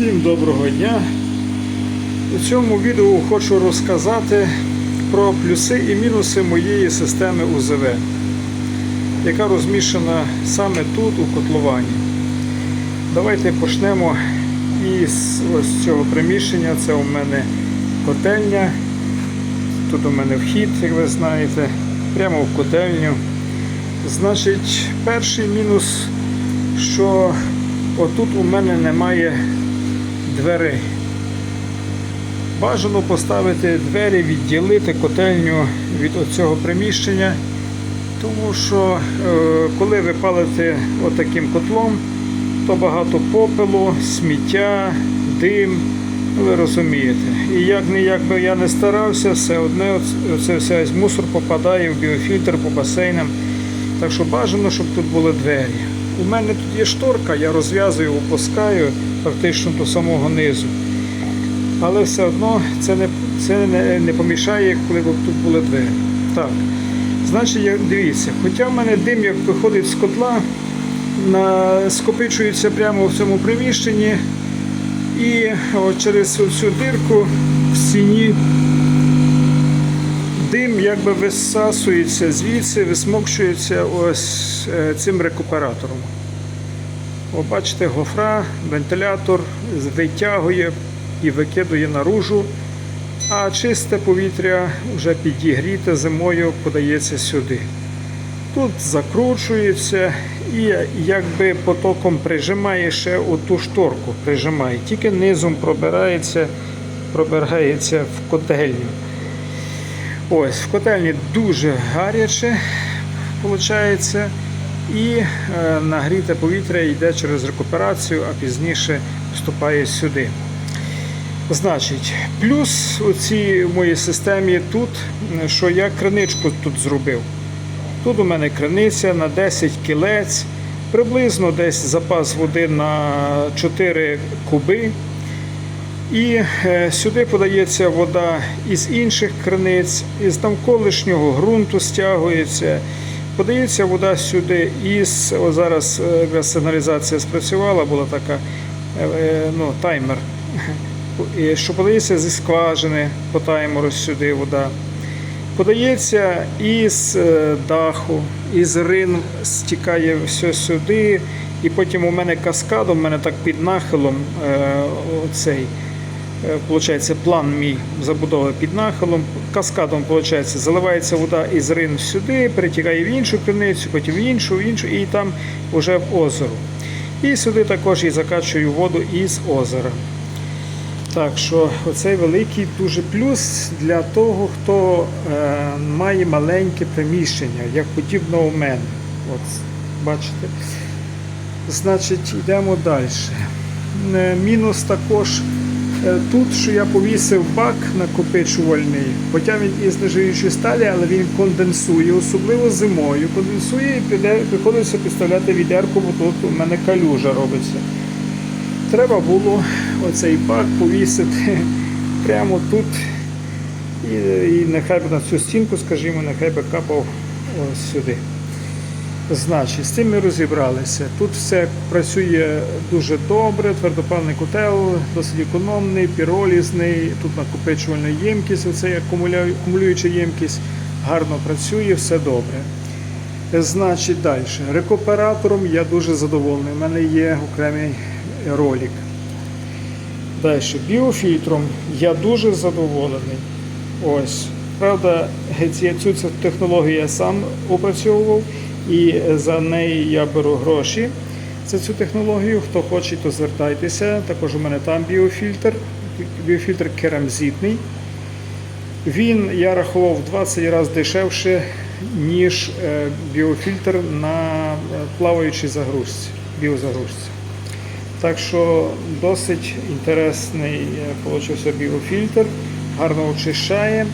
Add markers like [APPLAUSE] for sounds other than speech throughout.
Всім доброго дня! У цьому відео хочу розказати про плюси і мінуси моєї системи УЗВ, яка розміщена саме тут, у котловані. Давайте почнемо із ось цього приміщення. Це у мене котельня. Тут у мене вхід, як ви знаєте, прямо в котельню. Значить, перший мінус, що отут у мене немає дверей. Бажано поставити двері, відділити котельню від цього приміщення, тому що е, коли ви палите отаким котлом, то багато попелу, сміття, дим, ну, ви розумієте. І як не би я не старався, все одне оце весь мусор попадає в біофільтр по басейнам. Так що бажано, щоб тут були двері. У мене тут є шторка, я розв'язую, опускаю практично до самого низу. Але все одно це не, це не, не помішає, коли б тут були двері. Так. Значить, дивіться, хоча в мене дим, як виходить з котла, на, скопичується прямо в цьому приміщенні, і от через цю дирку в стіні дим якби висасується звідси, висмокчується ось е, цим рекуператором. О, бачите, гофра, вентилятор витягує і викидує наружу, а чисте повітря вже підігріте зимою подається сюди. Тут закручується і якби потоком прижимає ще оту шторку, прижимає, тільки низом пробирається, пробирається в котельню. Ось, в котельні дуже гаряче, виходить, і е, нагріте повітря йде через рекуперацію, а пізніше вступає сюди. Значить, плюс у цій моїй системі тут, е, що я криничку тут зробив. Тут у мене криниця на 10 кілець, приблизно десь запас води на 4 куби. І е, сюди подається вода із інших криниць, із навколишнього ґрунту стягується. Подається вода сюди із, зараз е, сигналізація спрацювала, була така е, е, ну, таймер, що подається зі скважини по таймеру сюди вода. Подається із даху, із рин стікає все сюди, і потім у мене каскадом, у мене так під нахилом оцей. Е, Получається, план мій забудови під нахилом. Каскадом виходить, заливається вода із рин сюди, перетікає в іншу криницю, потім в іншу, в іншу, і там вже в озеро. І сюди також і закачую воду із озера. Так що оцей великий дуже плюс для того, хто е, має маленьке приміщення, як подібно у мене. От, бачите? Значить, йдемо далі. Е, Мінус також тут, що я повісив бак накопичувальний, хоча він із нержавіючої сталі, але він конденсує, особливо зимою. Конденсує і приходиться підставляти відерку, бо тут у мене калюжа робиться. Треба було оцей бак повісити [LAUGHS] прямо тут. І, і нехай би на цю стінку, скажімо, нехай би капав ось сюди. Значить, з цим ми розібралися. Тут все працює дуже добре, твердопальний котел, досить економний, піролізний, тут накопичувальна ємкість, оце акумулююча ємкість, гарно працює, все добре. Значить, далі. Рекуператором я дуже задоволений. У мене є окремий ролик. Далі, біофільтром я дуже задоволений. Ось. Правда, цю технологію я сам опрацьовував і за неї я беру гроші за цю технологію. Хто хоче, то звертайтеся. Також у мене там біофільтр, біофільтр керамзитний. Він я рахував в 20 разів дешевше, ніж е, біофільтр на е, плаваючій загрузці, біозагрузці. Так що досить інтересний вийшов біофільтр, гарно очищає.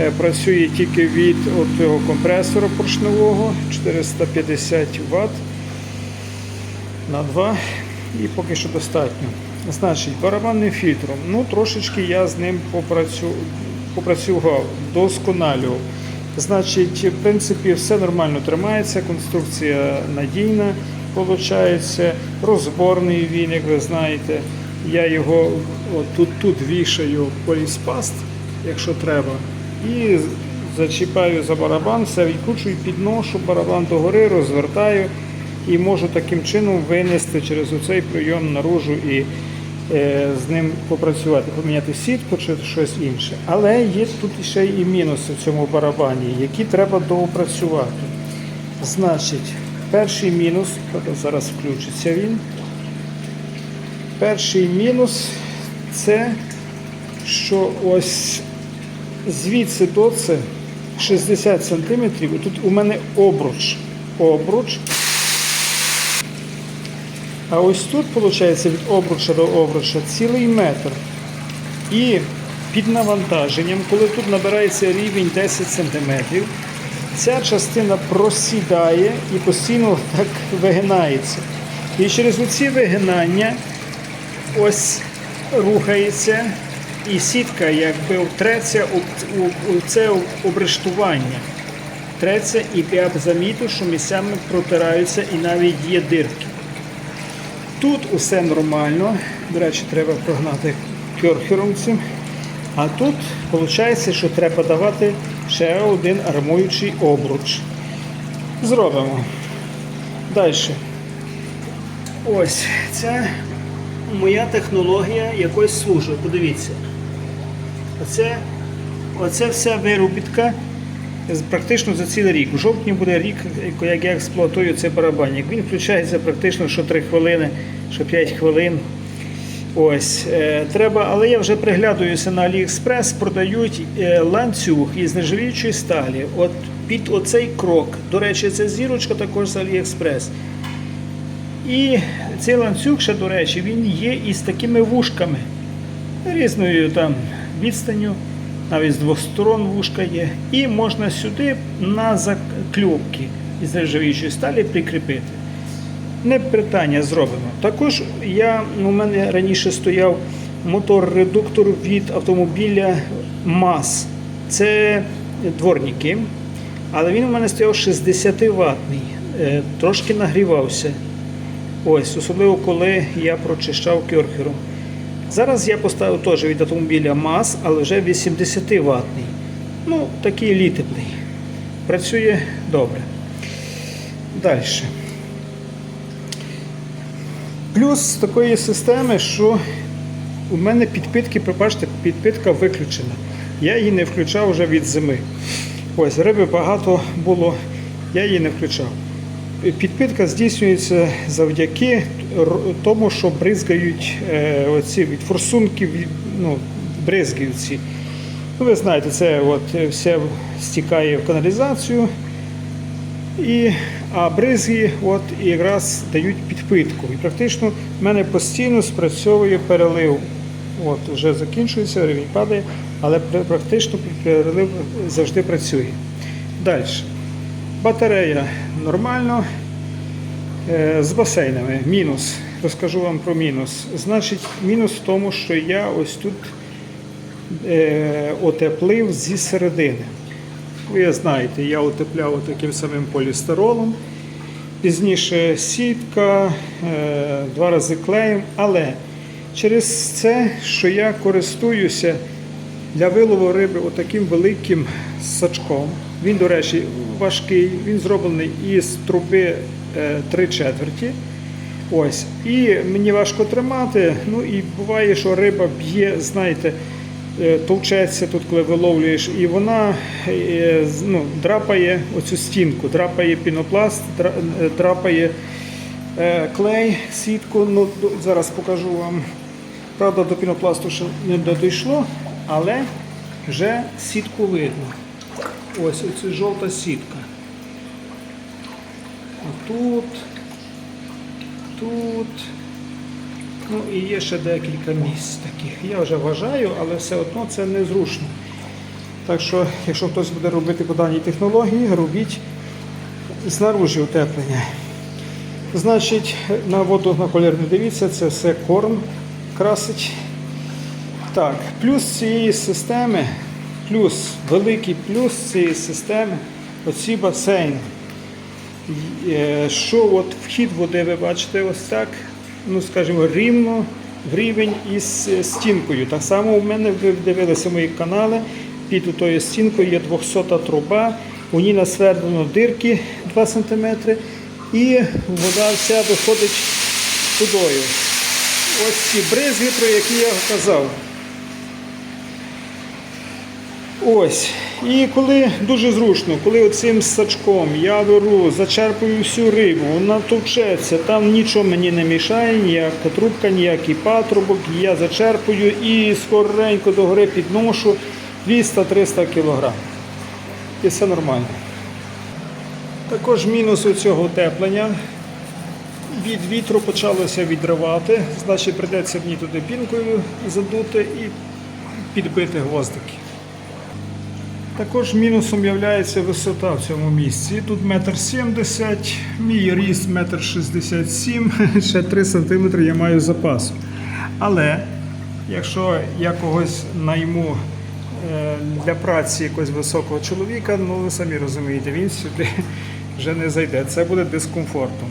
Е, Працює тільки від цього компресора поршневого 450 Вт на 2 і поки що достатньо. Значить, барабанним фільтром. Ну, трошечки я з ним попрацю... попрацював, досконалював. Значить, в принципі, все нормально тримається, конструкція надійна, виходить, розборний він, як ви знаєте. Я його тут, тут вішаю поліспаст, якщо треба. І зачіпаю за барабан, все відкручую, підношу барабан догори, розвертаю і можу таким чином винести через оцей прийом наружу і е, з ним попрацювати, поміняти сітку чи щось інше. Але є тут ще і мінуси в цьому барабані, які треба доопрацювати. Значить, перший мінус, зараз включиться він. Перший мінус це що ось звідси до це 60 см, тут у мене обруч. Обруч. А ось тут, виходить, від обруча до обруча цілий метр. І під навантаженням, коли тут набирається рівень 10 см, ця частина просідає і постійно так вигинається. І через оці вигинання ось рухається і сітка якби втреться у, у, у це обрештування. Треться і я б замітив, що місцями протираються і навіть є дирки. Тут усе нормально. До речі, треба прогнати кьорхером цим. А тут виходить, що треба давати ще один армуючий обруч. Зробимо. Далі. Ось це моя технологія якось служить. Подивіться. Оце, оце вся виробітка практично за цілий рік. У жовтні буде рік, як я експлуатую цей барабанник. Він включається практично що 3 хвилини, що 5 хвилин. Ось, е, треба, але я вже приглядаюся на AliExpress, продають е, ланцюг із нержавіючої сталі. От під оцей крок. До речі, це зірочка також з AliExpress. І цей ланцюг, ще, до речі, він є із такими вушками. Різною там відстанню, навіть з двох сторон вушка є. І можна сюди на закльопки із нержавіючої сталі прикріпити. Не питання зробимо. Також я, у мене раніше стояв мотор-редуктор від автомобіля МАЗ. Це дворники. Але він у мене стояв 60 ватний, трошки нагрівався. Ось, особливо коли я прочищав кьорхером. Зараз я поставив теж від автомобіля МАЗ, але вже 80 ватний. Ну, такий літепний. Працює добре. Далі. Плюс такої системи, що у мене підпитки, пробачте, підпитка виключена. Я її не включав вже від зими. Ось, риби багато було, я її не включав. Підпитка здійснюється завдяки тому, що бризгають е, оці від форсунків, від- ну, бризги ці. Ну, ви знаєте, це от е, все стікає в каналізацію. І, а бризги от, якраз дають підпитку. І практично в мене постійно спрацьовує перелив. От, вже закінчується, рівень падає, але практично перелив завжди працює. Далі. Батарея нормально. Е, З басейнами. Мінус. Розкажу вам про мінус. Значить, мінус в тому, що я ось тут е, отеплив зі середини. Ви знаєте, я утепляв таким самим полістиролом. Пізніше сітка, е, два рази клеєм, але через це, що я користуюся для вилову риби отаким великим сачком. Він, до речі, важкий, він зроблений із труби 3 четверті. Ось. І мені важко тримати. Ну і буває, що риба б'є, знаєте, е, товчеться тут, коли виловлюєш, і вона е, ну, драпає оцю стінку, драпає пінопласт, е, драпає е, клей, сітку. Ну, зараз покажу вам. Правда, до пінопласту ще не дійшло, але вже сітку видно. Ось оце жовта сітка. Тут, тут. Ну і є ще декілька місць таких. Я вже вважаю, але все одно це незручно. Так що, якщо хтось буде робити по даній технології, робіть знаружі утеплення. Значить, на воду на колір не дивіться, це все корм красить. Так, плюс цієї системи, плюс, великий плюс цієї системи, оці басейни. Е, Що от вхід води, ви бачите, ось так, ну скажімо, рівно в рівень із е, стінкою. Так само у мене ви дивилися мої канали. Під тою стінкою є 200 труба, у ній насвердлено дирки 2 см і вода вся доходить тудою. Ось ці бризги, про які я казав. Ось. І коли дуже зручно, коли оцим сачком я беру, зачерпую всю рибу, вона товчеться, там нічого мені не мішає, ніяка трубка, ніякий патрубок, я зачерпую і скоренько до гори підношу 200-300 кг. І все нормально. Також мінус у цього утеплення. Від вітру почалося відривати, значить прийдеться мені туди пінкою задути і підбити гвоздики. Також мінусом є висота в цьому місці. Тут метр сімдесят, мій ріст метр шістдесят сім, [LAUGHS] ще 3 см я маю запасу. Але якщо я когось найму е, для праці якогось високого чоловіка, ну ви самі розумієте, він сюди [LAUGHS] вже не зайде. Це буде дискомфортом.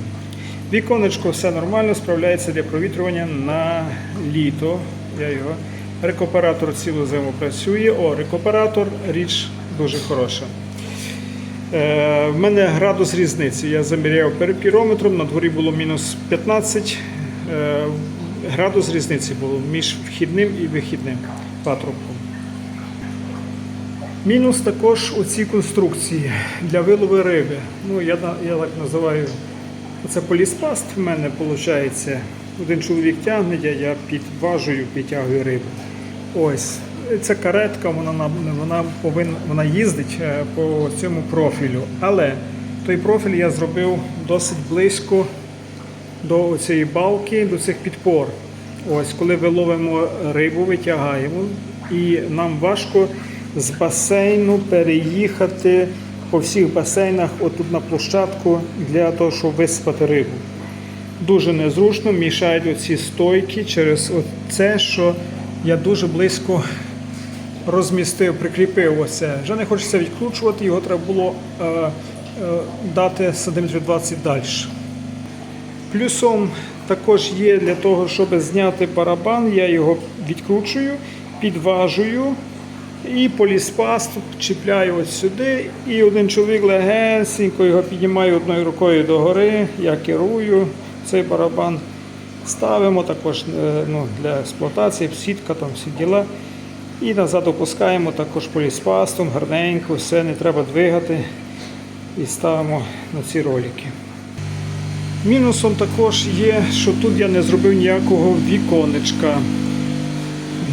Віконечко все нормально, справляється для провітрювання на літо. Я його. Рекуператор цілу зиму працює. О, рекуператор річ дуже хороша. Е, в мене градус різниці. Я заміряв перепірометром, на дворі було мінус 15. Е, градус різниці було між вхідним і вихідним патрубком. Мінус також у цій конструкції для вилови риби. Ну, я, я так називаю. Це поліспаст в мене виходить. Один чоловік тягне, я, підважую, підтягую рибу. Ось. Ця каретка, вона, вона, повинна, вона їздить е, по цьому профілю. Але той профіль я зробив досить близько до цієї балки, до цих підпор. Ось, коли ви ловимо рибу, витягаємо, і нам важко з басейну переїхати по всіх басейнах отут на площадку для того, щоб висипати рибу. Дуже незручно, мішають оці стойки через це, що я дуже близько розмістив, прикріпив оце. Вже не хочеться відкручувати, його треба було е, е, дати сантиметрів 20 далі. Плюсом також є для того, щоб зняти барабан, я його відкручую, підважую і поліспаст чіпляю ось сюди. І один чоловік легесенько його піднімає одною рукою догори, я керую цей барабан. Ставимо також е, ну, для експлуатації, сітка, там всі діла. І назад опускаємо також поліспастом, гарненько, все не треба двигати. І ставимо на ці ролики. Мінусом також є, що тут я не зробив ніякого віконечка.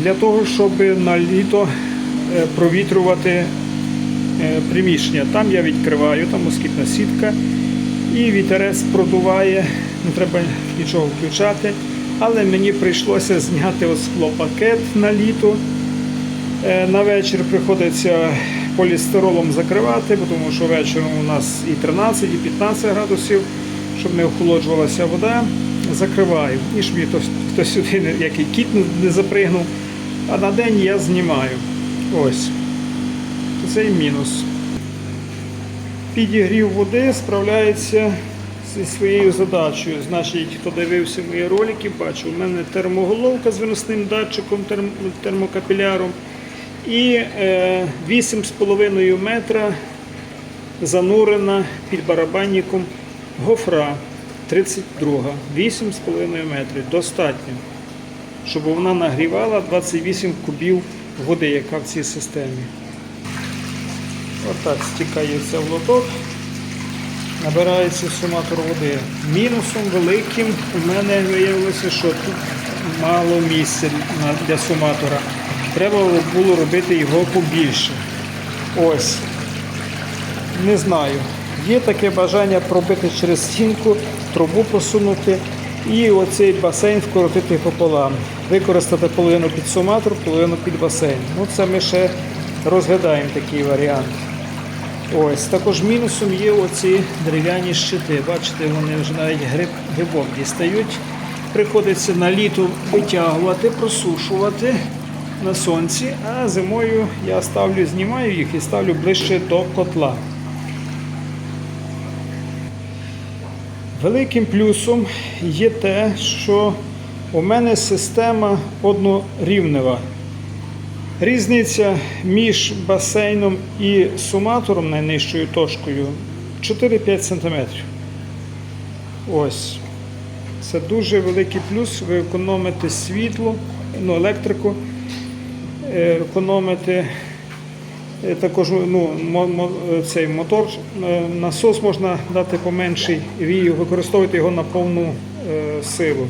Для того, щоб на літо е, провітрювати е, приміщення. Там я відкриваю, там москітна сітка, і вітерець продуває, не треба нічого включати. Але мені прийшлося зняти ось склопакет на літо. Е, На вечір приходиться полістиролом закривати, тому що вечором у нас і 13, і 15 градусів, щоб не охолоджувалася вода. Закриваю. І щоб хтось, сюди, як і кіт не запригнув. А на день я знімаю. Ось. Це і мінус. Підігрів води справляється зі своєю задачею. Значить, хто дивився мої ролики, бачив, у мене термоголовка з виносним датчиком, терм- термокапіляром. І е, 8,5 метра занурена під барабанником гофра 32. 8,5 метрів. Достатньо, щоб вона нагрівала 28 кубів води, яка в цій системі. Отак стікається в лоток, набирається суматор води. Мінусом великим у мене виявилося, що тут мало місця для суматора. Треба було робити його побільше. Ось. Не знаю. Є таке бажання пробити через стінку, трубу просунути і оцей басейн вкоротити пополам. Використати половину під суматор, половину під басейн. Ну це ми ще розглядаємо такий варіант. Ось також мінусом є оці дерев'яні щити. Бачите, вони вже навіть гриб, грибок дістають. Приходиться на літо витягувати, просушувати на сонці, а зимою я ставлю, знімаю їх і ставлю ближче до котла. Великим плюсом є те, що У мене система однорівнева. Різниця між басейном і суматором найнижчою точкою 4-5 см. Ось. Це дуже великий плюс. Ви економите світло, ну, електрику, е, економите е, також ну, цей мотор, е, насос можна дати поменший, і використовувати його на повну силу.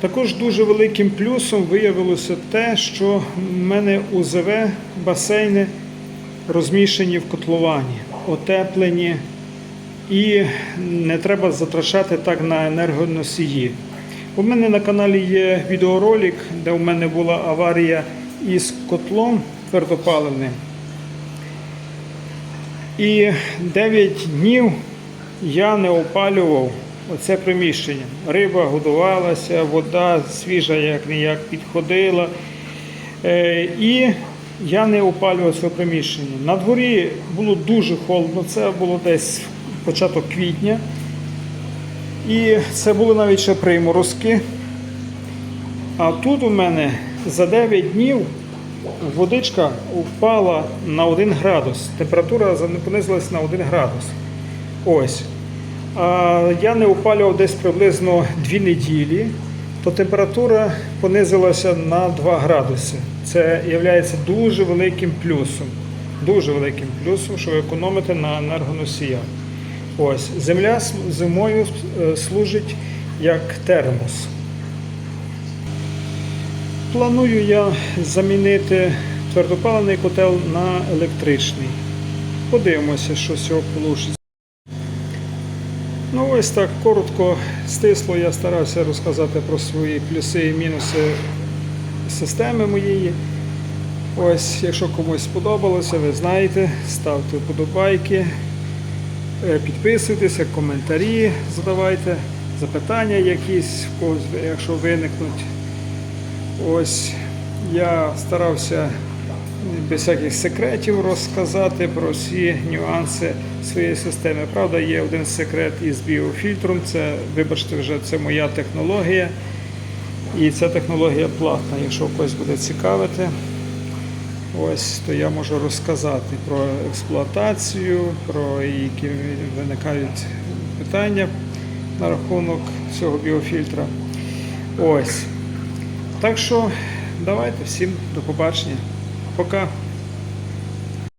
Також дуже великим плюсом виявилося те, що в мене УЗВ басейни розміщені в котловані, отеплені і не треба затрачати так на енергоносії. У мене на каналі є відеоролик, де у мене була аварія із котлом твердопаливним. І 9 днів я не опалював оце приміщення. Риба годувалася, вода свіжа як ніяк підходила. Е, І я не опалював це приміщення. На дворі було дуже холодно, це було десь початок квітня. І це були навіть ще приморозки. А тут у мене за 9 днів водичка впала на 1 градус. Температура понизилась на 1 градус. Ось. Я не опалював десь приблизно 2 неділі, то температура понизилася на 2 градуси. Це є дуже великим плюсом. Дуже великим плюсом, що ви економите на енергоносіях. Ось, земля зимою е, служить як термос. Планую я замінити твердопаливний котел на електричний. Подивимося, що з цього вийде. Ну ось так коротко, стисло я старався розказати про свої плюси і мінуси системи моєї. Ось, якщо комусь сподобалося, ви знаєте, ставте вподобайки, е, підписуйтеся, коментарі задавайте, запитання якісь, якщо виникнуть. Ось я старався без всяких секретів розказати про всі нюанси своєї системи. Правда, є один секрет із біофільтром. Це, вибачте, вже це моя технологія. І ця технологія платна. Якщо когось буде цікавити, ось то я можу розказати про експлуатацію, про які виникають питання на рахунок цього біофільтра. Ось. Так що давайте всім до побачення. Пока.